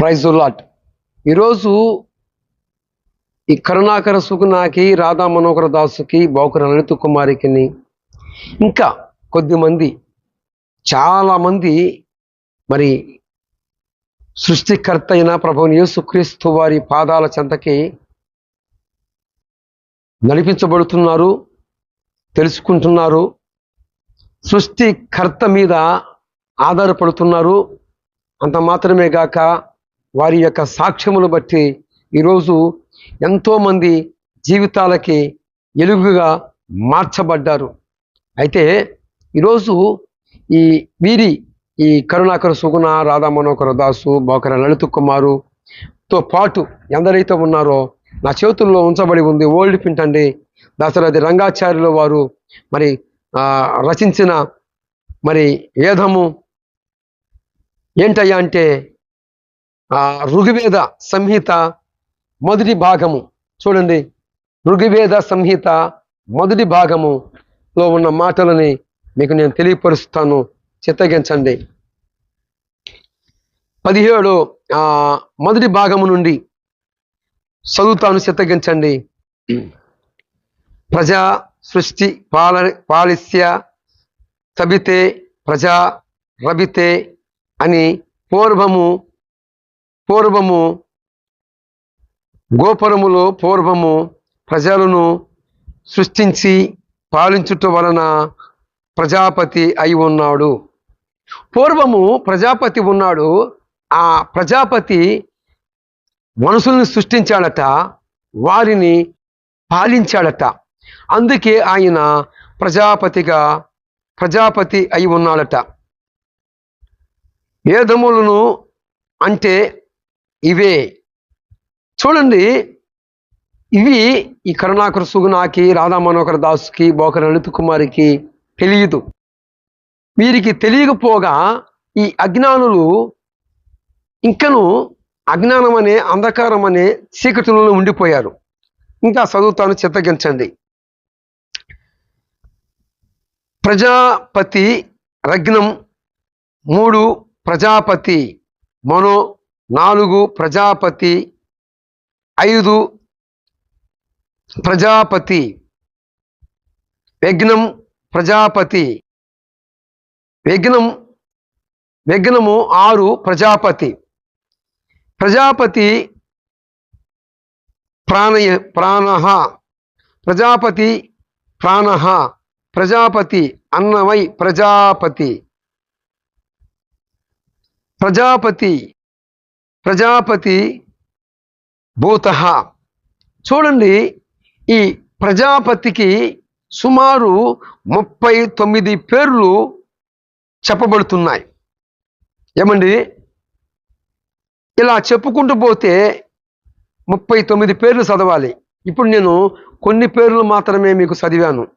Praise lot ఈరోజు ఈ కరుణాకర సుగుణాకి రాధా మనోహర దాసుకి బౌకర లలిత కుమారికి ఇంకా కొద్దిమంది చాలామంది మరి సృష్టికర్త అయిన ప్రభుని యేసుక్రీస్తు వారి పాదాల చెంతకి నడిపించబడుతున్నారు తెలుసుకుంటున్నారు సృష్టికర్త మీద ఆధారపడుతున్నారు. అంత మాత్రమే గాక వారి యొక్క సాక్ష్యములు బట్టి ఈరోజు ఎంతోమంది జీవితాలకి ఎలుగుగా మార్చబడ్డారు. అయితే ఈరోజు ఈ వీరి ఈ కరుణాకర సుగుణ రాధా మనోహర దాసు బోకర లలిత కుమారుతో పాటు ఎందరైతే ఉన్నారో నా చేతుల్లో ఉంచబడి ఉంది ఓల్డ్ ప్రింట్ అండి. దశరథి రంగాచార్యుల వారు మరి రచించిన మరి వేదము ఏంటయ్యా అంటే ఋగ్వేద సంహిత మొదటి భాగము. చూడండి. ఋగ్వేద సంహిత మొదటి భాగములో ఉన్న మాటలని మీకు నేను తెలియపరుస్తాను. చిత్తగించండి. పదిహేడు మొదటి భాగము నుండి చదువుతాను చిత్తగించండి. ప్రజా సృష్టి పాల పాలిస్య తబితే ప్రజా రబితే అని పూర్వము పూర్వము గోపురములో పూర్వము ప్రజలను సృష్టించి పాలించుట వలన ప్రజాపతి అయి ఉన్నాడు. పూర్వము ప్రజాపతి ఉన్నాడు. ఆ ప్రజాపతి మనుషుల్ని సృష్టించాడట వారిని పాలించాడట. అందుకే ఆయన ప్రజాపతిగా ప్రజాపతి అయి ఉన్నాడట. వేదములను అంటే ఇవే. చూడండి ఇవి ఈ కరుణాకర సుగుణాకి రాధా మనోహర్ దాస్కి బోకర్ లలిత కుమారికి తెలియదు. వీరికి తెలియకపోగా ఈ అజ్ఞానులు ఇంకను అజ్ఞానం అనే అంధకారం అనే చీకటిలో ఉండిపోయారు. ఇంకా చదువుతాను చిత్తగించండి. ప్రజాపతి రగ్నం మూడు ప్రజాపతి మనో నాలుగు ప్రజాపతి ఐదు ప్రజాపతి. విఘ్నం ప్రజాపతి. విఘ్నం విఘ్నము ఆరు ప్రజాపతి. ప్రజాపతి ప్రాణయ ప్రాణ. ప్రజాపతి ప్రాణ. ప్రజాపతి అన్నమై ప్రజాపతి. ప్రజాపతి ప్రజాపతి భూత చూడండి ఈ ప్రజాపతికి సుమారు ముప్పై తొమ్మిది పేర్లు చెప్పబడుతున్నాయి. ఏమండి? ఇలా చెప్పుకుంటూ పోతే ముప్పై తొమ్మిది పేర్లు చదవాలి. ఇప్పుడు నేను కొన్ని పేర్లు మాత్రమే మీకు చదివాను.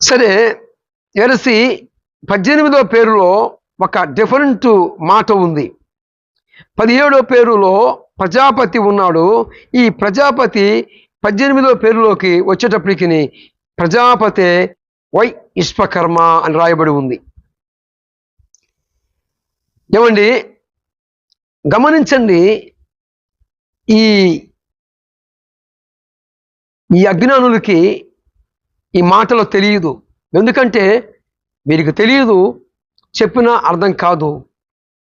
సరే ఎరసి పద్దెనిమిదో పేరులో ఒక డిఫరెంట్ మాట ఉంది. పదిహేడో పేరులో ప్రజాపతి ఉన్నాడు. ఈ ప్రజాపతి పద్దెనిమిదో పేరులోకి వచ్చేటప్పటికి ప్రజాపతి వై విశ్వకర్మ అని రాయబడి ఉంది. ఏమండి? గమనించండి. ఈ ఈ అజ్ఞానులకి ఈ మాటలు తెలియదు. ఎందుకంటే వీరికి తెలియదు చెప్పినా అర్థం కాదు.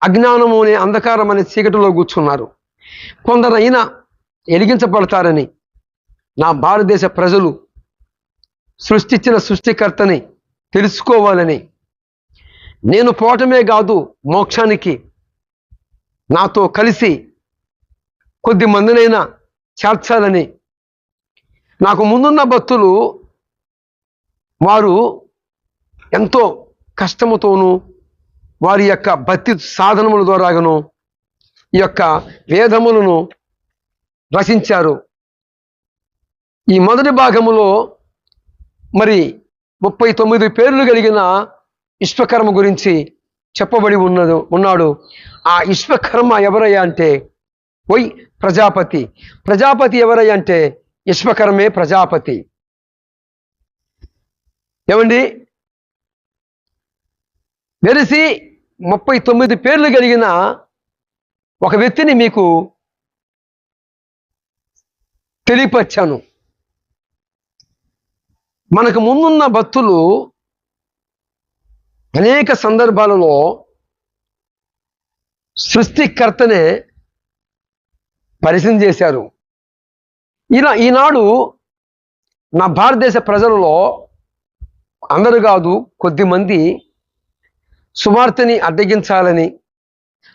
అజ్ఞానము అనే అంధకారం అనే చీకటిలో కూర్చున్నారు. కొందరైనా ఎలిగించబడతారని నా భారతదేశ ప్రజలు సృష్టించిన సృష్టికర్తని తెలుసుకోవాలని. నేను పోవటమే కాదు మోక్షానికి నాతో కలిసి కొద్ది మందినైనా చేర్చాలని. నాకు ముందున్న భక్తులు వారు ఎంతో కష్టముతోనూ వారి యొక్క భక్తి సాధనముల ద్వారాగను ఈ యొక్క వేదములను రచించారు. ఈ మొదటి భాగములో మరి ముప్పై తొమ్మిది పేర్లు కలిగిన విశ్వకర్మ గురించి చెప్పబడి ఉన్నది ఉన్నాడు. ఆ విశ్వకర్మ ఎవరయ్యా అంటే వై ప్రజాపతి. ప్రజాపతి ఎవరయ్యా అంటే విశ్వకర్మే ప్రజాపతి. ఏమండి? వెలిసి ముప్పై తొమ్మిది పేర్లు కలిగిన ఒక వ్యక్తిని మీకు తెలియపరిచాను. మనకు ముందున్న భక్తులు అనేక సందర్భాలలో సృష్టికర్తనే పరిచయం చేశారు. ఇలా ఈనాడు నా భారతదేశ ప్రజలలో అందరు కాదు కొద్దిమంది సువార్తని అడ్డగించాలని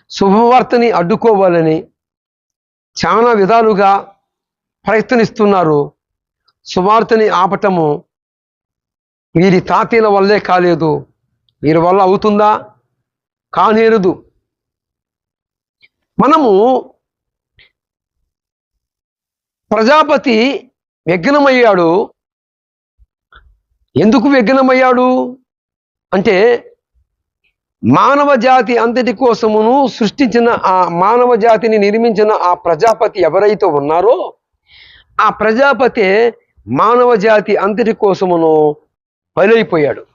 శుభవార్తని అడ్డుకోవాలని చాలా విధాలుగా ప్రయత్నిస్తున్నారు. సువార్తని ఆపటము వీరి తాతీల వల్లే కాలేదు. వీరి వల్ల అవుతుందా? కానేరదు. మనము ప్రజాపతి విఘ్నమయ్యాడు. ఎందుకు విఘ్నమయ్యాడు? అంటే మానవ జాతి అంతటి కోసమును సృష్టించిన ఆ మానవ జాతిని నిర్మించిన ఆ ప్రజాపతి ఎవరైతే ఉన్నారో ఆ ప్రజాపతి మానవ జాతి అంతటి కోసమును బలైపోయాడు.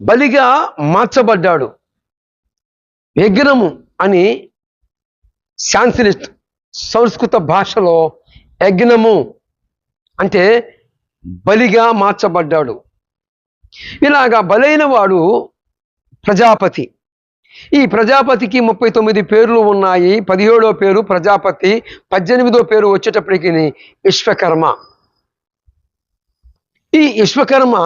బలిగా మార్చబడ్డాడు. విగ్రహము అని శాన్సిలిస్ట్ సంస్కృత భాషలో యజ్ఞము అంటే బలిగా మార్చబడ్డాడు. ఇలాగా బలైన వాడు ప్రజాపతి. ఈ ప్రజాపతికి ముప్పై తొమ్మిది పేర్లు ఉన్నాయి. పదిహేడో పేరు ప్రజాపతి పద్దెనిమిదో పేరు వచ్చేటప్పటికి విశ్వకర్మ. ఈ విశ్వకర్మ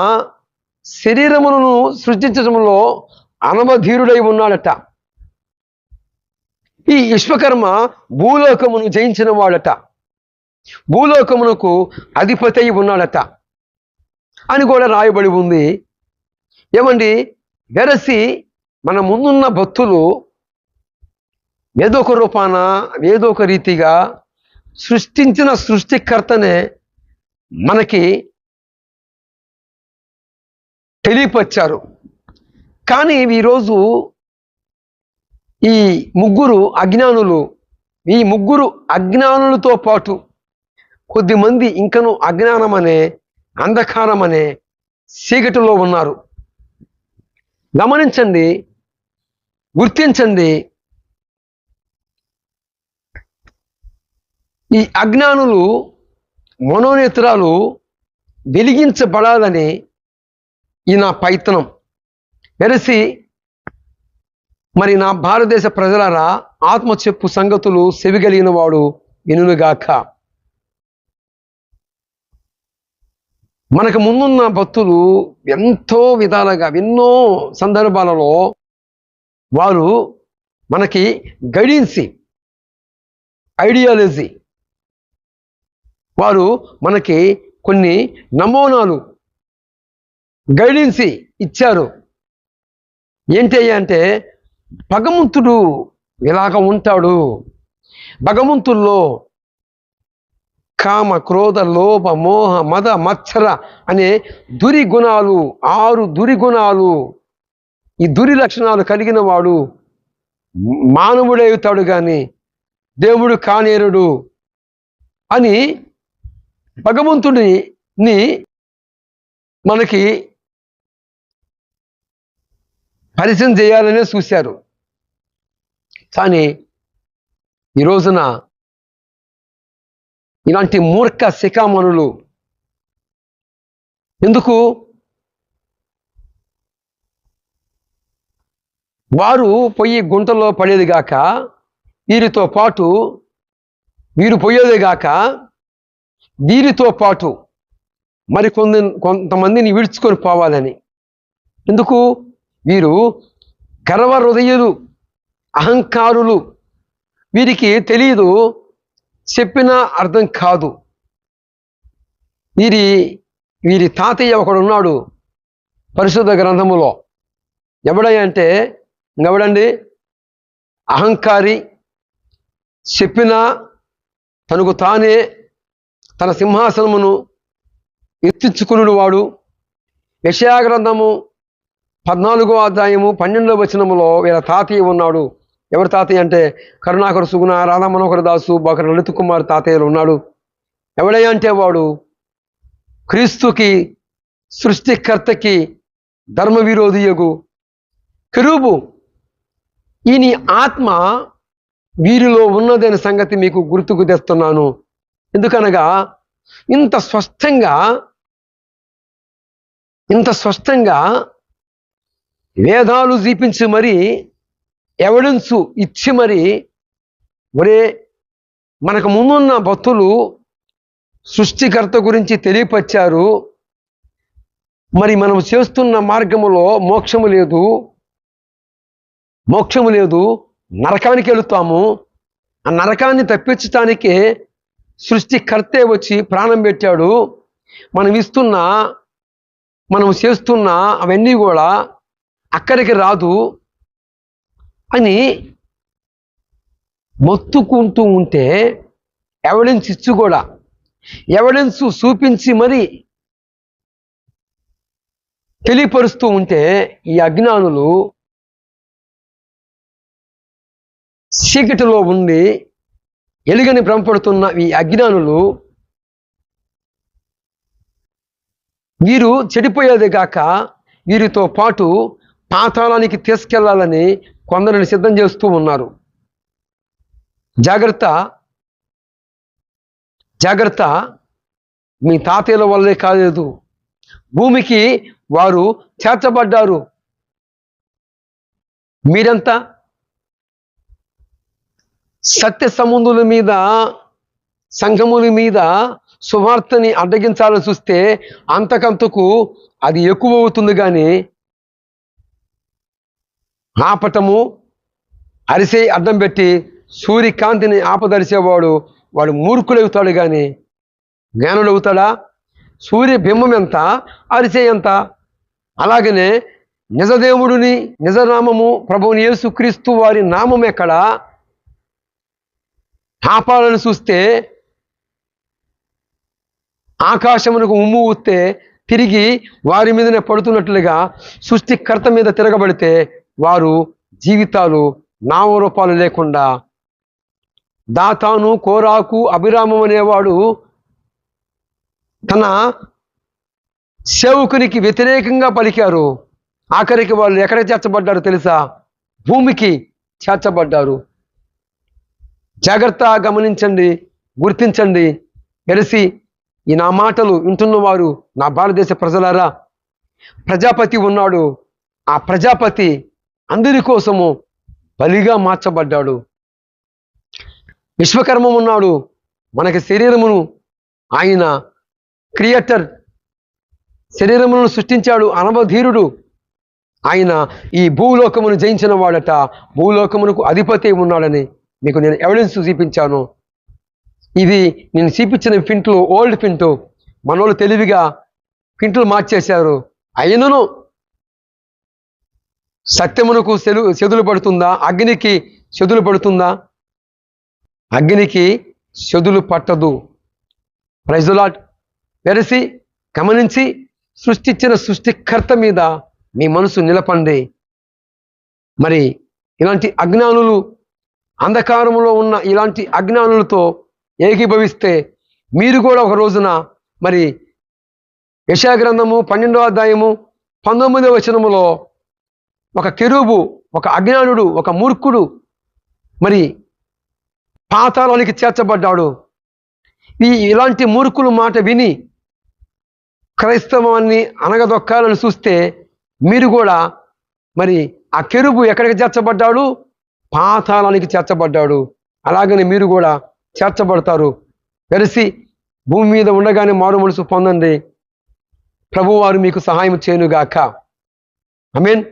శరీరములను సృష్టించడంలో అనవధీరుడై ఉన్నాడట. ఈ విశ్వకర్మ భూలోకమును జయించిన వాడట. భూలోకమునకు అధిపతి ఉన్నాడట. అని కూడా రాయబడి ఉంది. ఏమండి? వెరసి మన ముందున్న భక్తులు ఏదో ఒక రూపాన ఏదో ఒక రీతిగా సృష్టించిన సృష్టికర్తనే మనకి తెలియపరిచారు. కానీ ఈరోజు ఈ ముగ్గురు అజ్ఞానులు ఈ ముగ్గురు అజ్ఞానులతో పాటు కొద్దిమంది ఇంకను అజ్ఞానం అనే అంధకారం అనే చీకటిలో ఉన్నారు. గమనించండి గుర్తించండి. ఈ అజ్ఞానులు మనోనేత్రాలు వెలిగించబడాలని ఈ నా పైతనం. వెరసి మరి నా భారతదేశ ప్రజలారా ఆత్మ చెప్పు సంగతులు సెవిగలిగిన వాడు వినుగాక మనకు ముందున్న భక్తులు ఎంతో విధాలుగా ఎన్నో సందర్భాలలో వారు మనకి గైడెన్సీ ఐడియాలజీ వారు మనకి కొన్ని నమూనాలు గైడెన్సీ ఇచ్చారు. ఏంటి అంటే భగవంతుడు ఇలాగ ఉంటాడు. భగవంతుల్లో కామ క్రోధ లోభ మోహ మద మత్సర అనే దురి గుణాలు ఆరు దురి గుణాలు ఈ దురి లక్షణాలు కలిగిన వాడు మానవుడవుతాడు కానీ దేవుడు కానేరుడు అని భగవంతుడిని మనకి పరిచయం చేయాలనే చూశారు. కానీ ఈ రోజున ఇలాంటి మూర్ఖ శిఖామణులు. ఎందుకు? వారు పొయ్యి గుంటలో పడేదిగాక వీరితో పాటు వీరు పోయేదేగాక వీరితో పాటు మరి కొంత కొంతమందిని విడుచుకొని పోవాలని. ఎందుకు? వీరు గర్వ హృదయులు అహంకారులు. వీరికి తెలియదు చెప్పినా అర్థం కాదు. వీరి వీరి తాతయ్య ఒకడు ఉన్నాడు పరిశుద్ధ గ్రంథములో. ఎవడయ్య అంటే ఎవడండి అహంకారి చెప్పినా తనకు తానే తన సింహాసనమును ఎత్తించుకుని వాడు. యశయా గ్రంథము పద్నాలుగో అధ్యాయము పన్నెండో వచనములో వీళ్ళ తాతయ్య ఉన్నాడు. ఎవరి తాతయ్య అంటే? కరుణాకర సుగుణ రాధా మనోహర దాసు బాకర లలిత కుమార్ తాతయ్యలు ఉన్నాడు. ఎవడయ్యా అంటే వాడు? క్రీస్తుకి సృష్టికర్తకి ధర్మ విరోధియగు కెరూబు ఈ ఆత్మ వీరిలో ఉన్నదనే సంగతి మీకు గుర్తుకు తెస్తున్నాను. ఎందుకనగా ఇంత స్పష్టంగా ఇంత స్పష్టంగా వేదాలు జీపించి మరి ఎవిడెన్స్ ఇచ్చి మరి ఒరే మనకు ముందున్న భక్తులు సృష్టికర్త గురించి తెలియపరిచారు. మరి మనం చేస్తున్న మార్గములో మోక్షము లేదు. మోక్షము లేదు. నరకానికి వెళుతాము. ఆ నరకాన్ని తప్పించటానికే సృష్టికర్తే వచ్చి ప్రాణం పెట్టాడు. మనం ఇస్తున్న మనం చేస్తున్న అవన్నీ కూడా అక్కడికి రాదు. అని మొత్తుకుంటూ ఉంటే ఎవిడెన్స్ ఇచ్చి కూడా. ఎవిడెన్స్ చూపించి మరి తెలియపరుస్తూ ఉంటే ఈ అజ్ఞానులు చీకటిలో ఉండి ఎలుగని భ్రమపడుతున్న ఈ అజ్ఞానులు వీరు చెడిపోయేది కాక వీరితో పాటు పాతాళానికి తీసుకెళ్ళాలని కొందరిని సిద్ధం చేస్తూ ఉన్నారు. జాగ్రత్త జాగ్రత్త మీ తాతయ్యల వల్లే కాలేదు. భూమికి వారు చేర్చబడ్డారు. మీరంతా సత్య సంబంధుల మీద సంఘముల మీద సువార్తని అడ్డగించాలని చూస్తే అంతకంతకు అది ఎక్కువ అవుతుంది కానీ ఆపటము అరిసే అడ్డం పెట్టి సూర్యకాంతిని ఆపదరిచేవాడు వాడు మూర్ఖులవుతాడు కానీ జ్ఞానులు అవుతాడా సూర్య బింబం ఎంత అరిసే ఎంత? అలాగనే నిజదేవుడిని నిజనామము ప్రభువుని యేసుక్రీస్తు వారి నామం ఎక్కడ? ఆపాలని చూస్తే ఆకాశమునకు ఉమ్ము ఊస్తే తిరిగి వారి మీదనే పడుతున్నట్లుగా సృష్టికర్త మీద తిరగబడితే వారు జీవితాలు నామరూపాలు లేకుండా దాతాను కోరాకు అభిరామం అనేవాడు తన సేవకునికి వ్యతిరేకంగా పలికారు. ఆఖరికి వాళ్ళు ఎక్కడ చేర్చబడ్డారు తెలుసా? భూమికి చేర్చబడ్డారు. జాగ్రత్త గమనించండి గుర్తించండి. తెలిసి ఈ నా మాటలు వింటున్నవారు నా భారతదేశ ప్రజలారా ప్రజాపతి ఉన్నాడు. ఆ ప్రజాపతి అందరి కోసము బలిగా మార్చబడ్డాడు. విశ్వకర్మ ఉన్నాడు. మనకి శరీరమును ఆయన క్రియేటర్ శరీరమును సృష్టించాడు అనవధీరుడు. ఆయన ఈ భూలోకమును జయించిన వాడట. భూలోకమునకు అధిపతి ఉన్నాడని మీకు నేను ఎవిడెన్స్ చూపించాను. ఇది నేను చూపించిన ఫింట్లు ఓల్డ్ ఫింటు మనోళ్ళు తెలివిగా ఫింట్లు మార్చేశారు. అయినను సత్యమునకు సెలు చెదులు పడుతుందా? అగ్నికి చెదులు పడుతుందా? అగ్నికి చెదులు పట్టదు. ప్రైజులాట్ వెరసి గమనించి సృష్టించిన సృష్టికర్త మీద మీ మనసు నిలపండి. మరి ఇలాంటి అజ్ఞానులు అంధకారంలో ఉన్న ఇలాంటి అజ్ఞానులతో ఏకీభవిస్తే మీరు కూడా ఒక రోజున మరి యశాగ్రంథము పన్నెండో అధ్యాయము పంతొమ్మిదవ వచనములో ఒక కెరూబు ఒక అజ్ఞానుడు ఒక మూర్ఖుడు. మరి పాతాలోనికి చేర్చబడ్డాడు. ఈ ఇలాంటి మూర్ఖుల మాట విని క్రైస్తవాన్ని అనగదొక్కాలని చూస్తే మీరు కూడా మరి ఆ కెరుబు ఎక్కడికి చేర్చబడ్డాడు? పాతాళానికి చేర్చబడ్డాడు. అలాగని మీరు కూడా చేర్చబడతారు. వెరసి భూమి మీద ఉండగానే మారు మనసు పొందండి. ప్రభువారు మీకు సహాయం చేయనుగాక. I mean